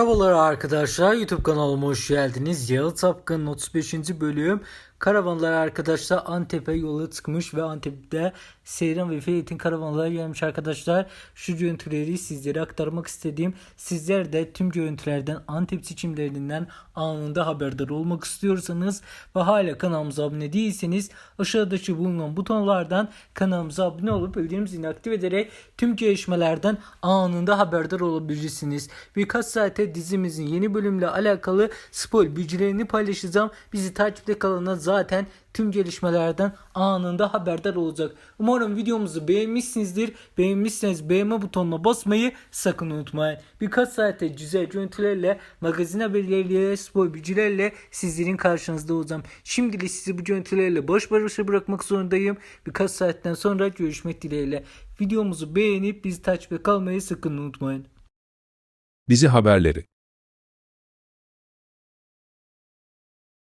Merhabalar arkadaşlar YouTube kanalıma hoş geldiniz. Yalı Tapkan'ın 35. bölüm Karavanlar arkadaşlar Antep'e yola çıkmış ve Antep'te Seyran ve Feyit'in karavanları gelmiş arkadaşlar. Şu görüntüleri sizlere aktarmak istediğim. Sizler de tüm görüntülerden Antep seçimlerinden anında haberdar olmak istiyorsanız ve hala kanalımıza abone değilseniz aşağıdaki bulunan butonlardan kanalımıza abone olup bildirim zilini aktif ederek tüm gelişmelerden anında haberdar olabilirsiniz. Birkaç saate dizimizin yeni bölümle alakalı spoil bilgilerini paylaşacağım. Bizi takipte kalana zaten tüm gelişmelerden anında haberdar olacak. Umarım videomuzu beğenmişsinizdir. Beğenmişseniz beğenme butonuna basmayı sakın unutmayın. Birkaç saate güzel görüntülerle, magazin haberleriyle, spor bilgilerle sizlerin karşınızda olacağım. Şimdilik sizi bu görüntülerle baş başa bırakmak zorundayım. Birkaç saatten sonra görüşmek dileğiyle. Videomuzu beğenip bizi takipte kalmayı sakın unutmayın. Dizi haberleri